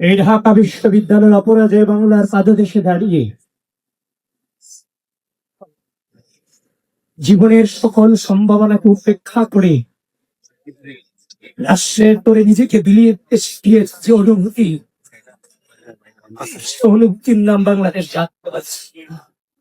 এই ঢাকা বিশ্ববিদ্যালয়ের অপরাজে বাংলার পাদদেশে দাঁড়িয়ে জীবনের সকল সম্ভাবনাকে উপেক্ষা করে রাষ্ট্রের তোরে নিজেকে বিলিয়ে যে অনুভূতি। অনুভূতির নাম বাংলাদেশ জাতীয়বাদ।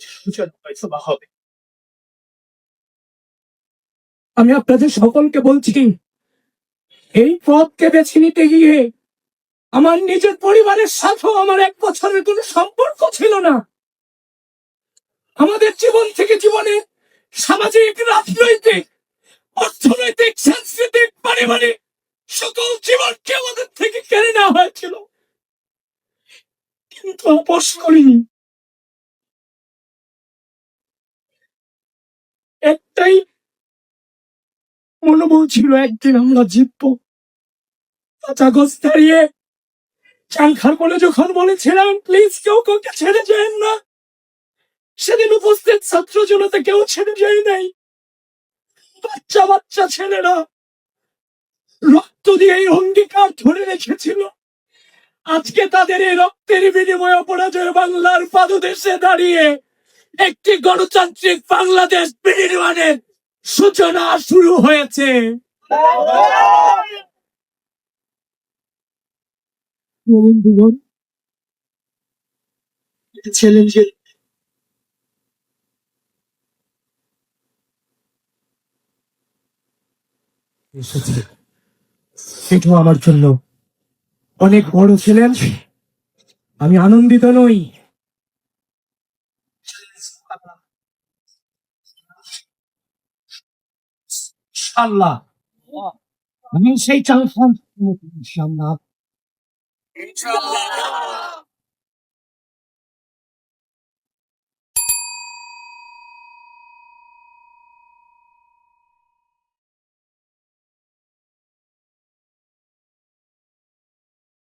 সূচনা আমি আপনাদের সকলকে বলছি, এই পথকে বেছে নিতে গিয়ে আমার নিজের পরিবারের সাথেও আমার এক বছরের কোনো সম্পর্ক ছিল না। আমাদের জীবন থেকে জীবনে সামাজিক, রাজনৈতিক, অর্থনৈতিক, সাংস্কৃতিক, পারিবারিক সকল জীবনকে আমাদের থেকে কেড়ে নেওয়া হয়েছিল। কিন্তু আপোষ করিনি। একটাই মনোবল ছিল একদিন আমরা জিতবো। কাগজ দাঁড়িয়ে চাংখার বলে যখন বলেছিলাম প্লিজ কেউ কাউকে ছেড়ে যায় না। সেদিন উপস্থিত ছাত্র জনতা কেউ ছেড়ে যায় নাই। বাচ্চা বাচ্চা ছেলেরা রক্ত দিয়ে এই অঙ্গীকার ধরে রেখেছিল। আজকে তাদের এই রক্তের বিনিময়ে অপরাজয় বাংলার পাদদেশে দাঁড়িয়ে একটি গণতান্ত্রিক বাংলাদেশ বিনির্মাণের সূচনা শুরু হয়েছে। আমার জন্য অনেক বড় চ্যালেঞ্জ। আমি আনন্দিত নই। inşallah. Her şey çalışan inşallah. İnşallah.